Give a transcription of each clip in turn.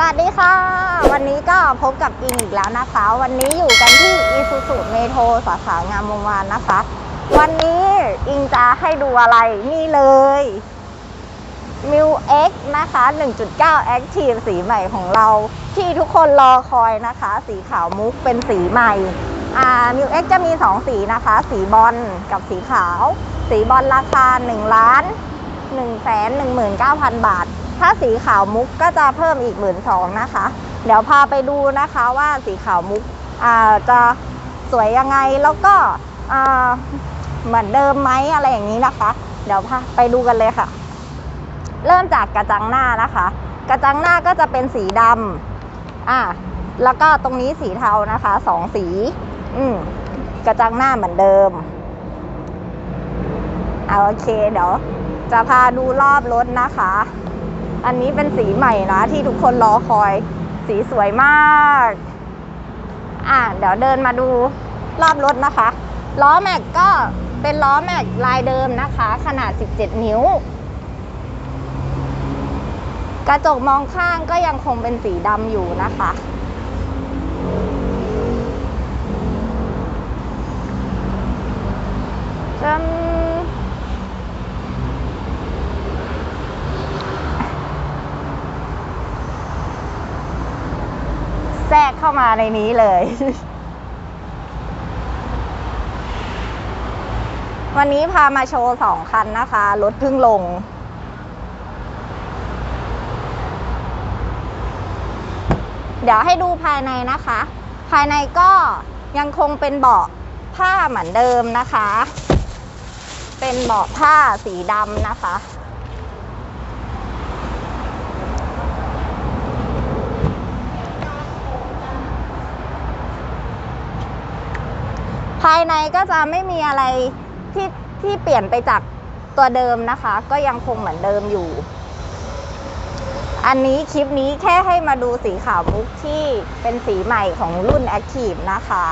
วัสดีค่ะ วันนี้ก็พบกับอิงอีกแล้วนะคะ วันนี้อยู่กันที่ Isuzu Metro สาขางามวงวานนะคะ วันนี้อิงจะให้ดูอะไรนี่เลย m i l X นะคะ 1.9 Active สีใหม่ของเรา ที่ทุกคนรอคอยนะคะ สีขาวมุกเป็นสีใหม่อ่า m i l X จะมี 2 สีนะคะ สีบอลกับสีขาว สีบอลราคา 1 ล้าน 1 19,000 บาท ถ้าสีขาวมุกก็จะเพิ่มอีก1 2ื่นสองนะคะ เดี๋ยวพาไปดูนะคะว่าสีขาวมุกจะสวยยังไงแล้วก็เหมือนเดิมไหมอะไรอย่างนี้นะคะ เดี๋ยวพาไปดูกันเลยค่ะ เริ่มจากกระจังหน้านะคะ กระจังหน้าก็จะเป็นสีดำอะแล้วก็ตรงนี้สีเทานะคะสองสี อืมกระจังหน้าเหมือนเดิมเอาโอเคเดี๋ยวจะพาดูรอบรถนะคะ อันนี้เป็นสีใหม่นะที่ทุกคนรอคอย สีสวยมาก อะเดี๋ยวเดินมาดูรอบรถนะคะ ล้อแม็กก็เป็นล้อแม็กลายเดิมนะคะ ขนาด 17 นิ้ว กระจกมองข้างก็ยังคงเป็นสีดำอยู่นะคะจะแทรก เข้ามาในนี้เลย วันนี้พามาโชว์สองคันนะคะ รถเพิ่งลง เดี๋ยวให้ดูภายในนะคะ ภายในก็ยังคงเป็นเบาะผ้าเหมือนเดิมนะคะ เป็นเบาะผ้าสีดำนะคะ ภายในก็จะไม่มีอะไรที่ที่เปลี่ยนไปจากตัวเดิมนะคะ ก็ยังคงเหมือนเดิมอยู่ อันนี้คลิปนี้แค่ให้มาดูสีขาวมุกที่เป็นสีใหม่ของรุ่น Active นะคะ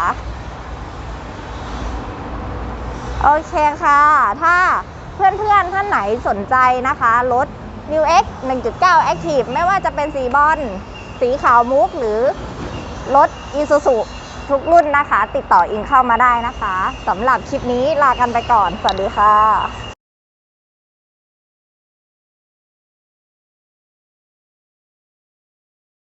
โอเคค่ะ ถ้าเพื่อนๆ ท่านไหนสนใจนะคะ รถ New X 1.9 Active ไม่ว่าจะเป็นสีบอลสีขาวมุกหรือรถ Isuzu ทุกรุ่นนะคะ ติดต่ออิงเข้ามาได้นะคะสำหรับคลิปนี้ลากันไปก่อน สวัสดีค่ะ